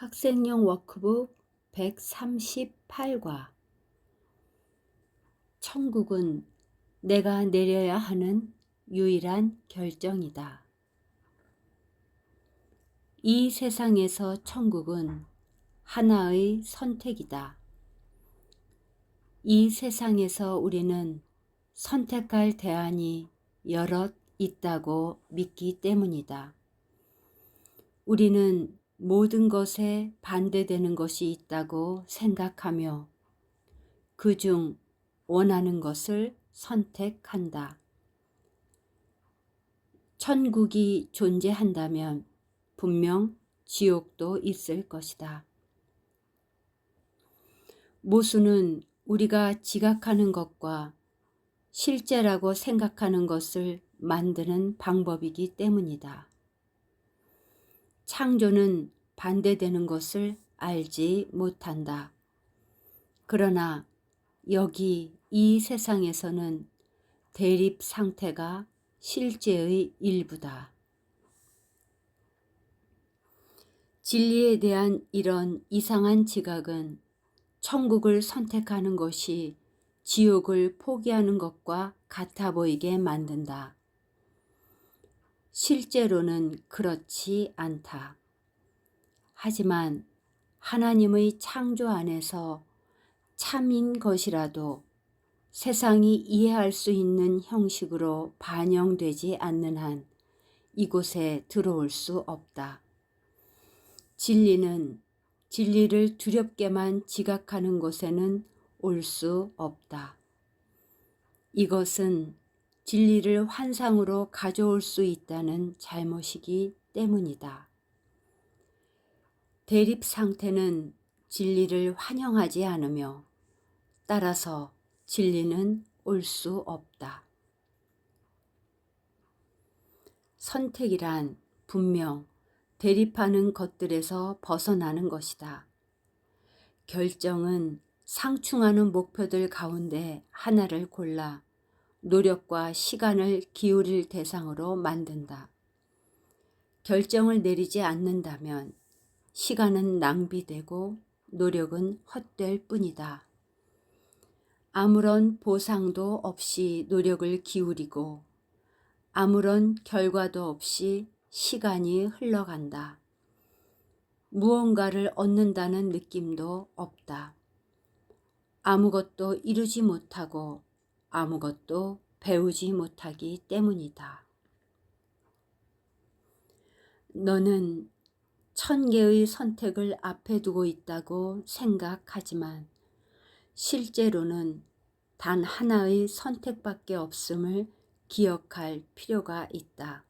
학생용 워크북 138과 천국은 내가 내려야 하는 유일한 결정이다. 이 세상에서 천국은 하나의 선택이다. 이 세상에서 우리는 선택할 대안이 여럿 있다고 믿기 때문이다. 우리는 모든 것에 반대되는 것이 있다고 생각하며 그중 원하는 것을 선택한다. 천국이 존재한다면 분명 지옥도 있을 것이다. 모수는 우리가 지각하는 것과 실제라고 생각하는 것을 만드는 방법이기 때문이다. 창조는 반대되는 것을 알지 못한다. 그러나 여기 이 세상에서는 대립 상태가 실제의 일부다. 진리에 대한 이런 이상한 지각은 천국을 선택하는 것이 지옥을 포기하는 것과 같아 보이게 만든다. 실제로는 그렇지 않다. 하지만 하나님의 창조 안에서 참인 것이라도 세상이 이해할 수 있는 형식으로 반영되지 않는 한 이곳에 들어올 수 없다. 진리는 진리를 두렵게만 지각하는 곳에는 올 수 없다. 이것은 진리를 환상으로 가져올 수 있다는 잘못이기 때문이다. 대립 상태는 진리를 환영하지 않으며 따라서 진리는 올 수 없다. 선택이란 분명 대립하는 것들에서 벗어나는 것이다. 결정은 상충하는 목표들 가운데 하나를 골라 노력과 시간을 기울일 대상으로 만든다. 결정을 내리지 않는다면 시간은 낭비되고 노력은 헛될 뿐이다. 아무런 보상도 없이 노력을 기울이고 아무런 결과도 없이 시간이 흘러간다. 무언가를 얻는다는 느낌도 없다. 아무것도 이루지 못하고 아무것도 배우지 못하기 때문이다. 너는 천 개의 선택을 앞에 두고 있다고 생각하지만 실제로는 단 하나의 선택밖에 없음을 기억할 필요가 있다.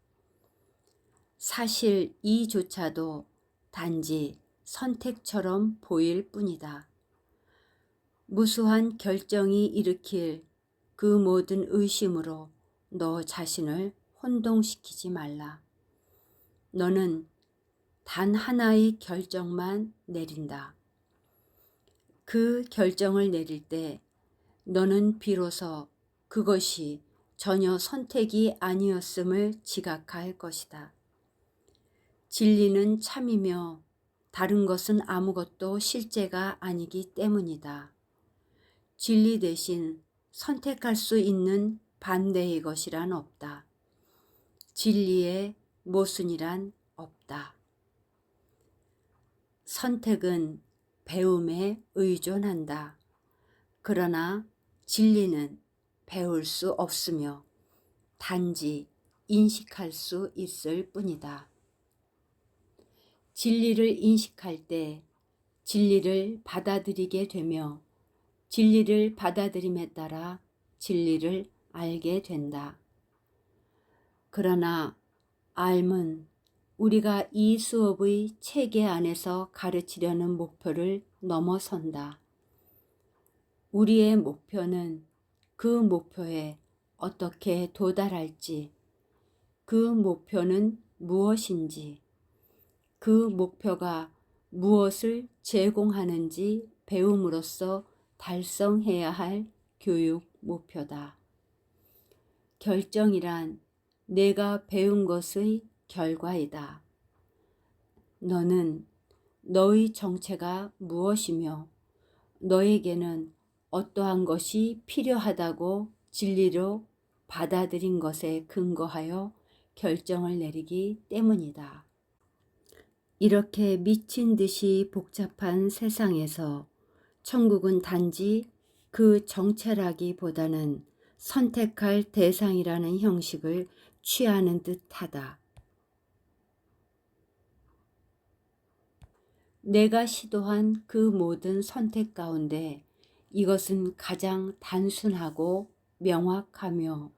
사실 이조차도 단지 선택처럼 보일 뿐이다. 무수한 결정이 일으킬 그 모든 의심으로 너 자신을 혼동시키지 말라. 너는 단 하나의 결정만 내린다. 그 결정을 내릴 때 너는 비로소 그것이 전혀 선택이 아니었음을 지각할 것이다. 진리는 참이며 다른 것은 아무것도 실제가 아니기 때문이다. 진리 대신 선택할 수 있는 반대의 것이란 없다. 진리의 모순이란 없다. 선택은 배움에 의존한다. 그러나 진리는 배울 수 없으며 단지 인식할 수 있을 뿐이다. 진리를 인식할 때 진리를 받아들이게 되며 진리를 받아들임에 따라 진리를 알게 된다. 그러나 알은 우리가 이 수업의 체계 안에서 가르치려는 목표를 넘어선다. 우리의 목표는 그 목표에 어떻게 도달할지, 그 목표는 무엇인지, 그 목표가 무엇을 제공하는지 배움으로써 달성해야 할 교육 목표다. 결정이란 내가 배운 것의 결과이다. 너는 너의 정체가 무엇이며 너에게는 어떠한 것이 필요하다고 진리로 받아들인 것에 근거하여 결정을 내리기 때문이다. 이렇게 미친 듯이 복잡한 세상에서 천국은 단지 그 정체라기보다는 선택할 대상이라는 형식을 취하는 듯하다. 내가 시도한 그 모든 선택 가운데 이것은 가장 단순하고 명확하며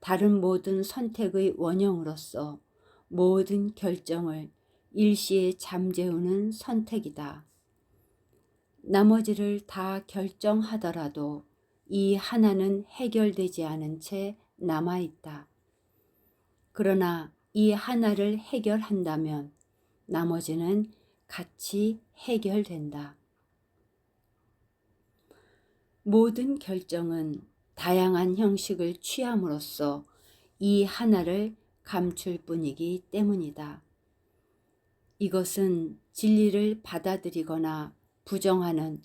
다른 모든 선택의 원형으로서 모든 결정을 일시에 잠재우는 선택이다. 나머지를 다 결정하더라도 이 하나는 해결되지 않은 채 남아있다. 그러나 이 하나를 해결한다면 나머지는 같이 해결된다. 모든 결정은 다양한 형식을 취함으로써 이 하나를 감출 뿐이기 때문이다. 이것은 진리를 받아들이거나 부정하는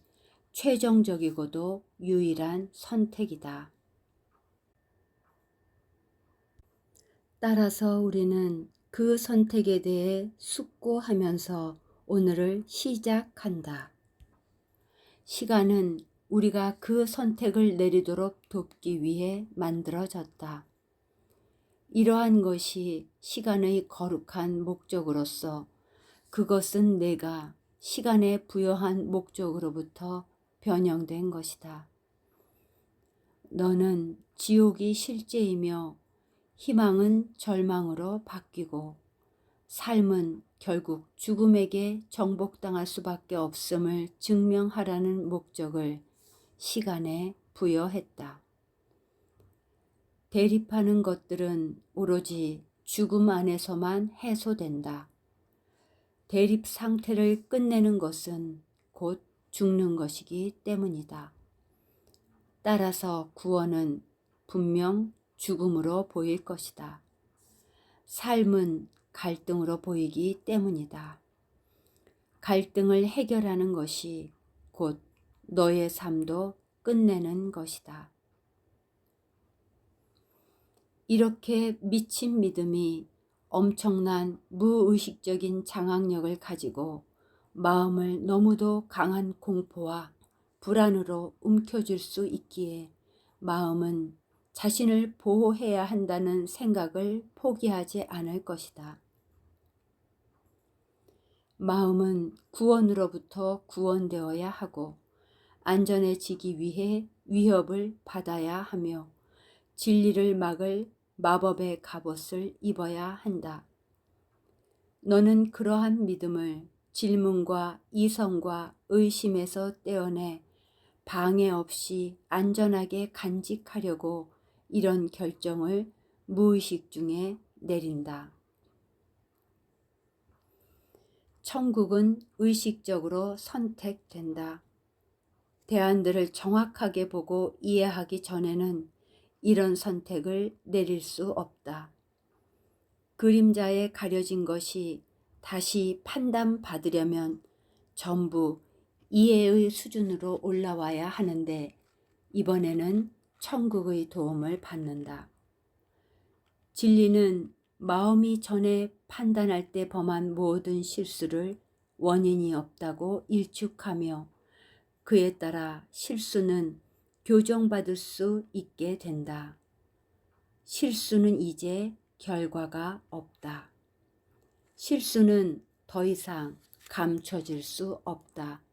최종적이고도 유일한 선택이다. 따라서 우리는 그 선택에 대해 숙고하면서 오늘을 시작한다. 시간은 우리가 그 선택을 내리도록 돕기 위해 만들어졌다. 이러한 것이 시간의 거룩한 목적으로서 그것은 내가 시간에 부여한 목적으로부터 변형된 것이다. 너는 지옥이 실제이며 희망은 절망으로 바뀌고 삶은 결국 죽음에게 정복당할 수밖에 없음을 증명하라는 목적을 시간에 부여했다. 대립하는 것들은 오로지 죽음 안에서만 해소된다. 대립 상태를 끝내는 것은 곧 죽는 것이기 때문이다. 따라서 구원은 분명 죽음으로 보일 것이다. 삶은 갈등으로 보이기 때문이다. 갈등을 해결하는 것이 곧 너의 삶도 끝내는 것이다. 이렇게 미친 믿음이 엄청난 무의식적인 장악력을 가지고 마음을 너무도 강한 공포와 불안으로 움켜쥘 수 있기에 마음은 자신을 보호해야 한다는 생각을 포기하지 않을 것이다. 마음은 구원으로부터 구원되어야 하고 안전해지기 위해 위협을 받아야 하며 진리를 막을 마법의 갑옷을 입어야 한다. 너는 그러한 믿음을 질문과 이성과 의심에서 떼어내 방해 없이 안전하게 간직하려고 이런 결정을 무의식 중에 내린다. 천국은 의식적으로 선택된다. 대안들을 정확하게 보고 이해하기 전에는 이런 선택을 내릴 수 없다. 그림자에 가려진 것이 다시 판단받으려면 전부 이해의 수준으로 올라와야 하는데 이번에는 천국의 도움을 받는다. 진리는 마음이 전에 판단할 때 범한 모든 실수를 원인이 없다고 일축하며 그에 따라 실수는 교정받을 수 있게 된다. 실수는 이제 결과가 없다. 실수는 더 이상 감춰질 수 없다.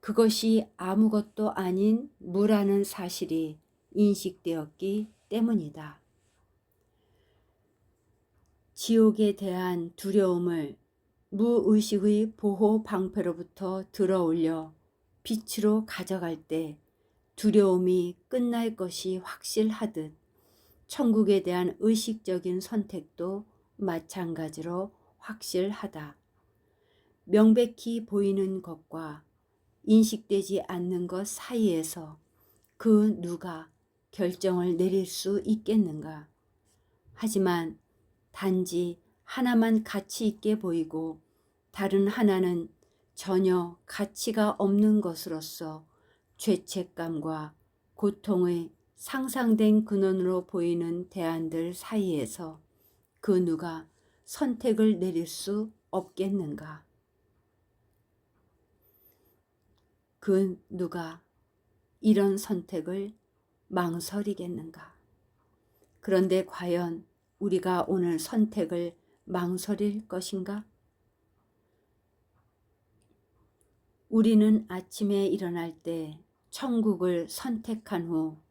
그것이 아무것도 아닌 무라는 사실이 인식되었기 때문이다. 지옥에 대한 두려움을 무의식의 보호 방패로부터 들어올려 빛으로 가져갈 때 두려움이 끝날 것이 확실하듯 천국에 대한 의식적인 선택도 마찬가지로 확실하다. 명백히 보이는 것과 인식되지 않는 것 사이에서 그 누가 결정을 내릴 수 있겠는가? 하지만 단지 하나만 가치 있게 보이고 다른 하나는 전혀 가치가 없는 것으로서 죄책감과 고통의 상상된 근원으로 보이는 대안들 사이에서 그 누가 선택을 내릴 수 없겠는가? 그 누가 이런 선택을 망설이겠는가? 그런데 과연 우리가 오늘 선택을 망설일 것인가? 우리는 아침에 일어날 때 천국을 선택한 후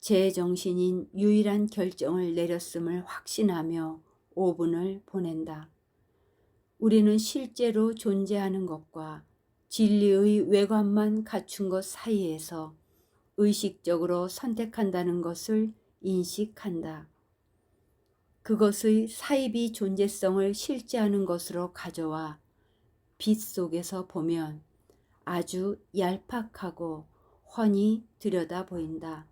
제 정신인 유일한 결정을 내렸음을 확신하며 5분을 보낸다. 우리는 실제로 존재하는 것과 진리의 외관만 갖춘 것 사이에서 의식적으로 선택한다는 것을 인식한다. 그것의 사이비 존재성을 실제하는 것으로 가져와 빛 속에서 보면 아주 얄팍하고 훤히 들여다 보인다.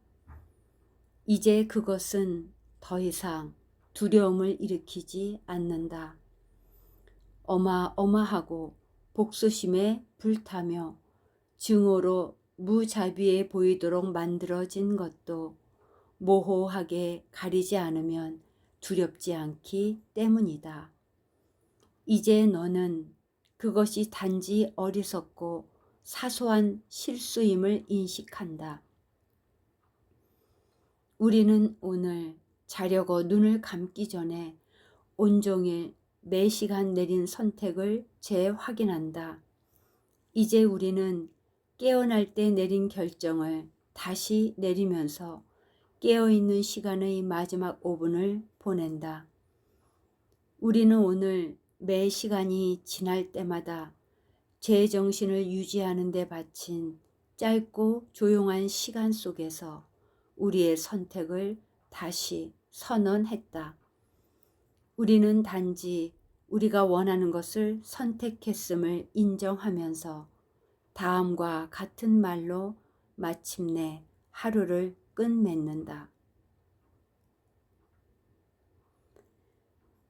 이제 그것은 더 이상 두려움을 일으키지 않는다. 어마어마하고 복수심에 불타며 증오로 무자비해 보이도록 만들어진 것도 모호하게 가리지 않으면 두렵지 않기 때문이다. 이제 너는 그것이 단지 어리석고 사소한 실수임을 인식한다. 우리는 오늘 자려고 눈을 감기 전에 온종일 매 시간 내린 선택을 재확인한다. 이제 우리는 깨어날 때 내린 결정을 다시 내리면서 깨어있는 시간의 마지막 5분을 보낸다. 우리는 오늘 매 시간이 지날 때마다 제 정신을 유지하는 데 바친 짧고 조용한 시간 속에서 우리의 선택을 다시 선언했다. 우리는 단지 우리가 원하는 것을 선택했음을 인정하면서 다음과 같은 말로 마침내 하루를 끝맺는다.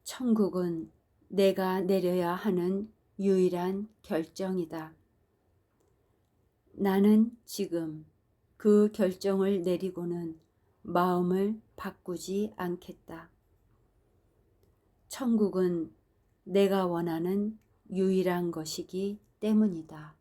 천국은 내가 내려야 하는 유일한 결정이다. 나는 지금 그 결정을 내리고는 마음을 바꾸지 않겠다. 천국은 내가 원하는 유일한 것이기 때문이다.